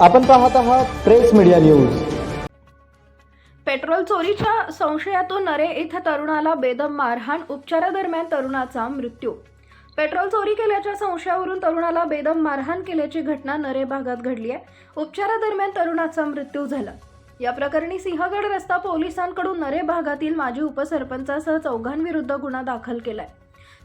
आपण पाहत आहात प्रेस मीडिया न्यूज. पेट्रोल चोरीच्या संशयातून नरे इथं तरुणाला बेदम मारहाण उपचारादरम्यान तरुणाचा मृत्यू. पेट्रोल चोरी केल्याच्या संशयावरून तरुणाला बेदम मारहाण केल्याची घटना नरे भागात घडली आहे. उपचारादरम्यान तरुणाचा मृत्यू झाला. या प्रकरणी सिंहगड रस्ता पोलिसांकडून नरे भागातील माजी उपसरपंचासह चौघांविरुद्ध गुन्हा दाखल केलाय.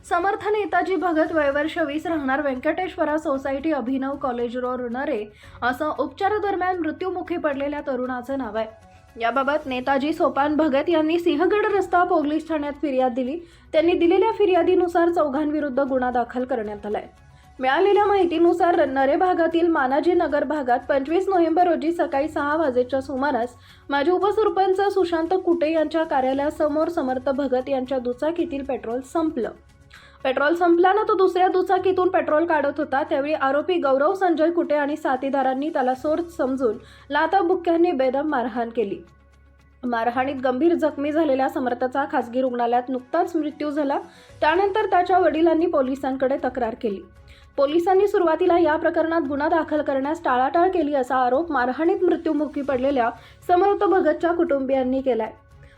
समर्थ नेताजी भगत वयवर्ष वीस राहणार Venkateshwara society Abhinav college road Nare असं उपचारादरम्यान मृत्यूमुखी पडलेल्या तरुणाचं नाव आहे. याबाबत नेताजी सोपान भगत यांनी सिंहगड रस्ता पोलीस ठाण्यात फिर्याद दिली. त्यांनी दिलेल्या फिर्यादीनुसार चौघांविरुद्ध गुन्हा दाखल करण्यात आलाय. मिळालेल्या माहितीनुसार नरे भागातील मानाजी नगर भागात पंचवीस नोव्हेंबर रोजी सकाळी सहा वाजेच्या सुमारास माजी उपसरपंच सुशांत कुटे यांच्या कार्यालयासमोर समर्थ भगत यांच्या दुचाकीतील पेट्रोल संपलं. पेट्रोल संपल्यानं तो दुसऱ्या दुचाकीतून पेट्रोल काढत होता. त्यावेळी आरोपी गौरव संजय कुटे आणि साथीदारांनी त्याला सोर समजून लाता बुक्क्यांनी बेदम मारहाण केली. मारहाणीत गंभीर जखमी झालेल्या समर्थाचा खासगी रुग्णालयात नुकताच मृत्यू झाला. त्यानंतर त्याच्या वडिलांनी पोलिसांकडे तक्रार केली. पोलिसांनी सुरुवातीला या प्रकरणात गुन्हा दाखल करण्यास टाळाटाळ केली असा आरोप मारहाणीत मृत्यूमुखी पडलेल्या समर्थ भगतच्या कुटुंबियांनी केलाय.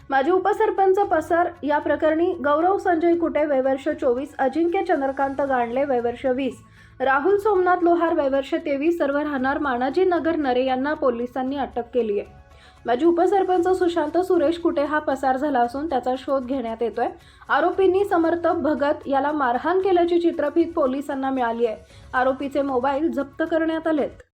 माजी उपसरपंच पसार या प्रकरणी गौरव संजय कुटे वैवर्ष चोवीस अजिंक्य चंद्रकांत गांडले वैवर्ष वीस राहुल सोमनाथ लोहार वैवर्ष तेवीस सर्व राहणार मानाजी नगर नरे यांना पोलिसांनी अटक केली आहे माजी उपसरपंच सुशांत सुरेश कुटे हा पसार झाला असून त्याचा शोध घेण्यात येतोय. आरोपींनी समर्थ भगत याला मारहाण केल्याची चित्रफीत पोलिसांना मिळाली आहे आरोपीचे मोबाईल जप्त करण्यात आलेत.